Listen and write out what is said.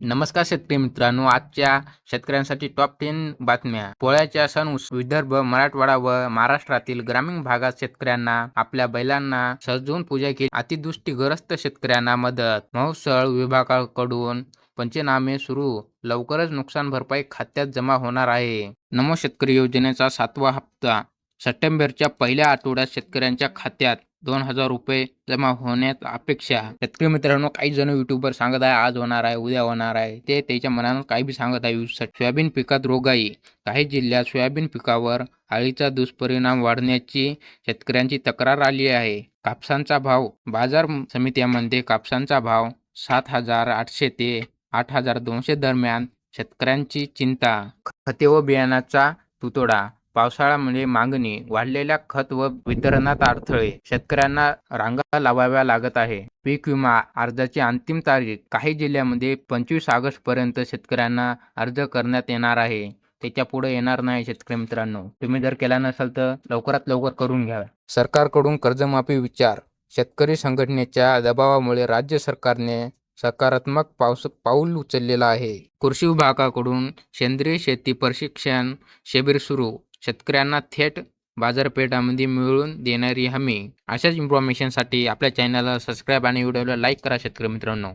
नमस्कार शेतकरी मित्रांनो आजच्या शेतकऱ्यांसाठी टॉप टेन बातम्या. पोळ्याच्या सण विदर्भ मराठवाडा व महाराष्ट्रातील ग्रामीण भागात शेतकऱ्यांना आपल्या बैलांना सजवून पूजा केली. अतिदृष्टीग्रस्त शेतकऱ्यांना मदत. महसूल विभागाकडून पंचनामे सुरू. लवकरच नुकसान भरपाई खात्यात जमा होणार आहे. नमो शेतकरी योजनेचा सातवा हप्ता. सप्टेंबरच्या पहिल्या आठवड्यात शेतकऱ्यांच्या खात्यात दोन हजार रुपये जमा होण्यात अपेक्षा शेतकरी मित्रांनो काही जण युट्यूबवर सांगत आहे आज होणार आहे उद्या होणार आहे. ते त्याच्या मनानं काही बी सांगत आहे. सोयाबीन पिकात रोगाई काही जिल्ह्यात सोयाबीन पिकावर अळीचा दुष्परिणाम वाढण्याची शेतकऱ्यांची तक्रार आली आहे. कापसांचा भाव बाजार समित्यामध्ये कापसांचा भाव सात हजार आठशे ते आठ हजार दोनशे दरम्यान शेतकऱ्यांची चिंता. खते व बियाणाचा तुतोडा पावसाळ्यामुळे म्हणजे मागणी वाढलेल्या खत व वितरणात अडथळे शेतकऱ्यांना रांगा लावाव्या लागत आहे. पीक विमा अर्जाची अंतिम तारीख काही जिल्ह्यामध्ये पंचवीस ऑगस्ट पर्यंत शेतकऱ्यांना अर्ज करण्यात येणार आहे. त्याच्या पुढे येणार नाही शेतकरी मित्रांनो. तुम्ही जर केला नसाल तर लवकरात लवकर करून घ्या. सरकारकडून कर्जमाफी विचार. शेतकरी संघटनेच्या दबावामुळे राज्य सरकारने सकारात्मक पाऊस पाऊल उचललेला आहे. कृषी विभागाकडून सेंद्रिय शेती प्रशिक्षण शिबिर सुरू. शेतकऱ्यांना थेट बाजारपेठामध्ये मिळवून देणारी हमी. अशाच इन्फॉर्मेशनसाठी आपल्या चॅनलला सबस्क्राईब आणि व्हिडिओला लाईक करा शेतकरी मित्रांनो.